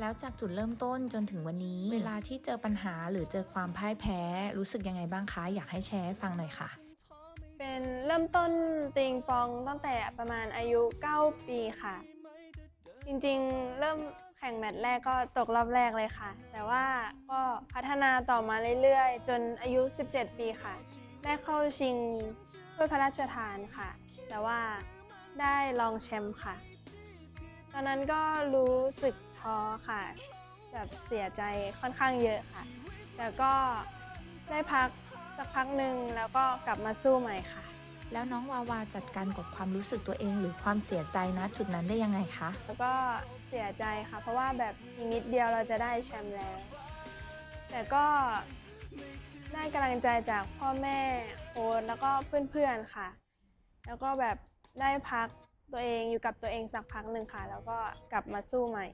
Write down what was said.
แล้วจากจุดเริ่มต้นจนถึงวันนี้ เวลาที่เจอปัญหาหรือเจอความพ่ายแพ้ รู้สึกยังไงบ้างคะ อยากให้แชร์ฟังหน่อยค่ะ เป็นเริ่มต้นติงปองตั้งแต่ประมาณอายุ 9 ปีค่ะ จริงๆ เริ่มแข่งแมตช์แรกก็ตกรอบแรกเลยค่ะ แต่ว่าก็พัฒนาต่อมาเรื่อยๆ จนอายุ 17 ปีค่ะ ได้เข้าชิงถ้วยพระราชทานค่ะ แต่ว่าได้รองแชมป์ค่ะ ตอนนั้นก็รู้สึก ท้อค่ะ แบบเสียใจค่อนข้างเยอะค่ะ แต่ก็ได้พักสักพักหนึ่งแล้วก็กลับมาสู้ใหม่ค่ะ แล้วน้องวาวาจัดการกับความรู้สึกตัวเอง หรือความเสียใจนะจุดนั้นได้ยังไงคะ แล้วก็เสียใจค่ะ เพราะว่าแบบอีกนิดเดียวเราจะได้แชมป์แล้ว แต่ก็ได้กำลังใจจากพ่อแม่โค้ชแล้วก็เพื่อนๆค่ะ แล้วก็แบบได้พักตัวเองอยู่กับตัวเองสักพักหนึ่งค่ะ แล้วก็กลับมาสู้ใหม่